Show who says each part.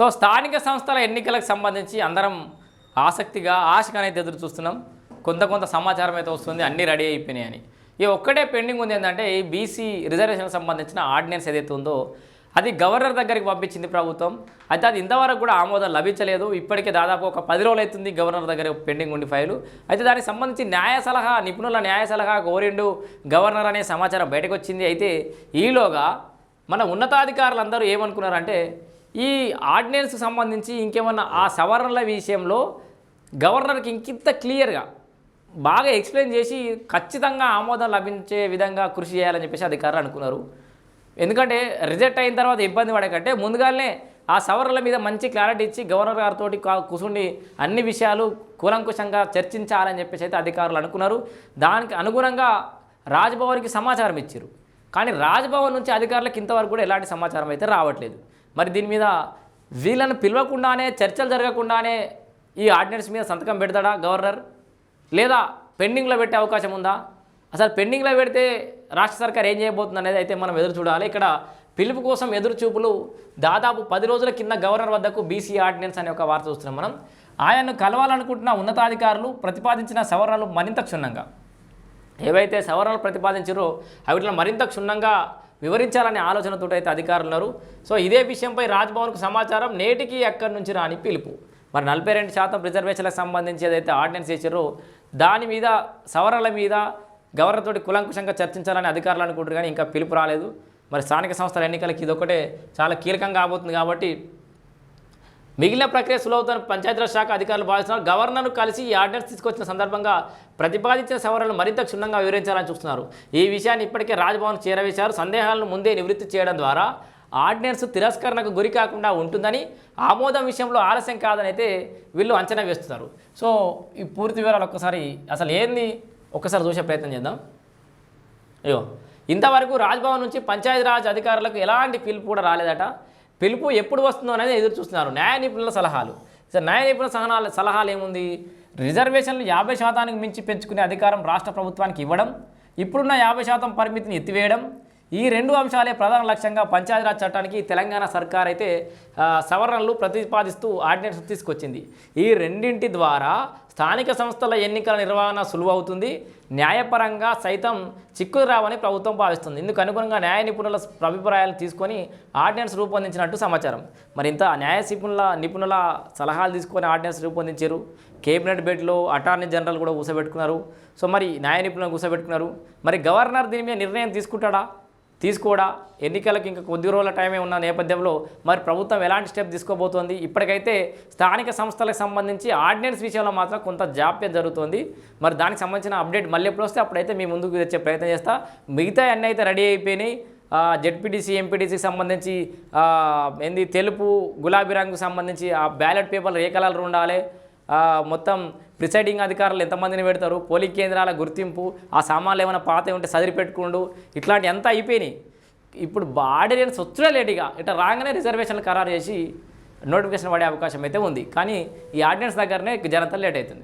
Speaker 1: So స్థానిక సంస్థల ఎన్నికలకు సంబంధించి అందరం ఆసక్తిగా ఆశగా అయితే ఎదురు చూస్తున్నాం. కొంత కొంత సమాచారం అయితే వస్తుంది అన్నీ రెడీ అయిపోయినాయని. ఈ ఒక్కటే పెండింగ్ ఉంది ఏంటంటే ఈ బీసీ రిజర్వేషన్కి సంబంధించిన ఆర్డినెన్స్ ఏదైతే ఉందో అది గవర్నర్ దగ్గరికి పంపించింది ప్రభుత్వం. అయితే అది ఇంతవరకు కూడా ఆమోదం లభించలేదు. ఇప్పటికే దాదాపు ఒక పది రోజులు అవుతుంది గవర్నర్ దగ్గర పెండింగ్ ఉండి ఫైలు. అయితే దానికి సంబంధించి న్యాయ సలహా నిపుణుల న్యాయ సలహా కోరిండు గవర్నర్ అనే సమాచారం బయటకు వచ్చింది. అయితే ఈలోగా మన ఉన్నతాధికారులందరూ ఏమనుకున్నారంటే ఈ ఆర్డినెన్స్కి సంబంధించి ఇంకేమన్నా ఆ సవరణల విషయంలో గవర్నర్కి ఇంకింత క్లియర్గా బాగా ఎక్స్ప్లెయిన్ చేసి ఖచ్చితంగా ఆమోదం లభించే విధంగా కృషి చేయాలని చెప్పేసి అధికారులు అనుకున్నారు. ఎందుకంటే రిజెక్ట్ అయిన తర్వాత ఇబ్బంది పడకంటే ముందుగానే ఆ సవరణల మీద మంచి క్లారిటీ ఇచ్చి గవర్నర్ గారితో కూర్చుండి అన్ని విషయాలు కూలంకుషంగా చర్చించాలని చెప్పేసి అయితే అధికారులు అనుకున్నారు. దానికి అనుగుణంగా రాజ్భవన్కి సమాచారం ఇచ్చారు. కానీ రాజ్భవన్ నుంచి అధికారులకు ఇంతవరకు కూడా ఎలాంటి సమాచారం అయితే రావట్లేదు. మరి దీని మీద వీళ్ళని పిలవకుండానే చర్చలు జరగకుండానే ఈ ఆర్డినెన్స్ మీద సంతకం పెడతాడా గవర్నర్? లేదా పెండింగ్లో పెట్టే అవకాశం ఉందా? అసలు పెండింగ్లో పెడితే రాష్ట్ర సర్కార్ ఏం చేయబోతుంది అనేది అయితే మనం ఎదురు చూడాలి. ఇక్కడ పిలుపు కోసం ఎదురు చూపులు దాదాపు పది రోజుల కింద గవర్నర్ వద్దకు బీసీ ఆర్డినెన్స్ అనే ఒక వార్త చూస్తున్నాం మనం. ఆయన్ను కలవాలనుకుంటున్న ఉన్నతాధికారులు ప్రతిపాదించిన సవరణలు మరింత క్షుణ్ణంగా. ఏవైతే సవరణలు ప్రతిపాదించారో అవిటిలో మరింత క్షుణ్ణంగా వివరించాలనే ఆలోచనతో అయితే అధికారులు ఉన్నారు. సో ఇదే విషయంపై రాజ్భవన్కు సమాచారం నేటికి ఎక్కడి నుంచి రాని పిలుపు. మరి నలభై రెండు శాతం రిజర్వేషన్లకు సంబంధించి ఏదైతే ఆర్డినెన్స్ చేశారో దాని మీద సవరణల మీద గవర్నర్ తోటి కులంకుశంగా చర్చించాలని అధికారులు అనుకుంటారు కానీ ఇంకా పిలుపు రాలేదు. మరి స్థానిక సంస్థల ఎన్నికలకి ఇదొకటే చాలా కీలకంగా కాబోతుంది కాబట్టి మిగిలిన ప్రక్రియ సులభతను పంచాయతీరాజ్ శాఖ అధికారులు భావిస్తున్నారు. గవర్నర్ను కలిసి ఈ ఆర్డినెన్స్ తీసుకొచ్చిన సందర్భంగా ప్రతిపాదించిన సవరణలు మరింత క్షుణ్ణంగా వివరించాలని చూస్తున్నారు. ఈ విషయాన్ని ఇప్పటికే రాజ్భవన్ చేరవేశారు. సందేహాలను ముందే నివృత్తి చేయడం ద్వారా ఆర్డినెన్స్ తిరస్కరణకు గురి కాకుండా ఉంటుందని ఆమోదం విషయంలో ఆలస్యం కాదని అయితే వీళ్ళు అంచనా వేస్తున్నారు. సో ఈ పూర్తి వివరాలు ఒక్కసారి అసలు ఏంది? ఒక్కసారి చూసే ప్రయత్నం చేద్దాం. అయ్యో ఇంతవరకు రాజ్భవన్ నుంచి పంచాయతీరాజ్ అధికారులకు ఎలాంటి పిలుపు కూడా రాలేదట. పిలుపు ఎప్పుడు వస్తుందో అనేది ఎదురు చూస్తున్నారు. న్యాయ నిపుణుల సలహాలు. సో న్యాయ నిపుణుల సలహాలు సలహాలు ఏముంది? రిజర్వేషన్లు యాభై శాతానికి మించి పెంచుకునే అధికారం రాష్ట్ర ప్రభుత్వానికి ఇవ్వడం ఇప్పుడున్న యాభై శాతం పరిమితిని ఎత్తివేయడం ఈ రెండు అంశాలే ప్రధాన లక్ష్యంగా పంచాయతీరాజ్ చట్టానికి తెలంగాణ సర్కార్ అయితే సవరణలు ప్రతిపాదిస్తూ ఆర్డినెన్స్ తీసుకొచ్చింది. ఈ రెండింటి ద్వారా స్థానిక సంస్థల ఎన్నికల నిర్వహణ సులువవుతుంది. న్యాయపరంగా సైతం చిక్కులు రావని ప్రభుత్వం భావిస్తుంది. ఇందుకు అనుగుణంగా న్యాయ నిపుణుల అభిప్రాయాలు తీసుకొని ఆర్డినెన్స్ రూపొందించినట్టు సమాచారం. మరి ఇంత న్యాయ నిపుణుల నిపుణుల సలహాలు తీసుకొని ఆర్డినెన్స్ రూపొందించారు. కేబినెట్ బెడ్లో అటార్నీ జనరల్ కూడా కూసబెట్టుకున్నారు. సో మరి న్యాయ నిపుణులు కూసబెట్టుకున్నారు. మరి గవర్నర్ దీని మీద నిర్ణయం తీసుకుంటాడా? తీసుకోడా ఎన్నికలకు ఇంకా కొద్ది రోజుల టైమే ఉన్న నేపథ్యంలో మరి ప్రభుత్వం ఎలాంటి స్టెప్ తీసుకోబోతోంది? ఇప్పటికైతే స్థానిక సంస్థలకు సంబంధించి ఆర్డినెన్స్ విషయంలో మాత్రం కొంత జాప్యం జరుగుతోంది. మరి దానికి సంబంధించిన అప్డేట్ మళ్ళీ ఎప్పుడు వస్తే అప్పుడైతే మీ ముందుకు తెచ్చే ప్రయత్నం చేస్తా. మిగతా అన్నీ అయితే రెడీ అయిపోయినాయి. జెడ్పీటీసీ ఎంపీటీసీకి సంబంధించి ఏంది తెలుపు గులాబీ రంగుకు సంబంధించి ఆ బ్యాలెట్ పేపర్లు ఏ కలర్ ఉండాలి. మొత్తం ప్రిసైడింగ్ అధికారులు ఎంతమందిని పెడతారు? పోలింగ్ కేంద్రాల గుర్తింపు ఆ సామాన్లు ఏమైనా పాత ఉంటే సదిరి పెట్టుకుండు. ఇట్లాంటి ఎంత అయిపోయినాయి? ఇప్పుడు ఆర్డినెన్స్ వచ్చినా లేటుగా ఇట్లా రాగానే రిజర్వేషన్లు ఖరారు చేసి నోటిఫికేషన్ పడే అవకాశం అయితే ఉంది. కానీ ఈ ఆర్డినెన్స్ దగ్గరనే జనత లేట్ అవుతుంది.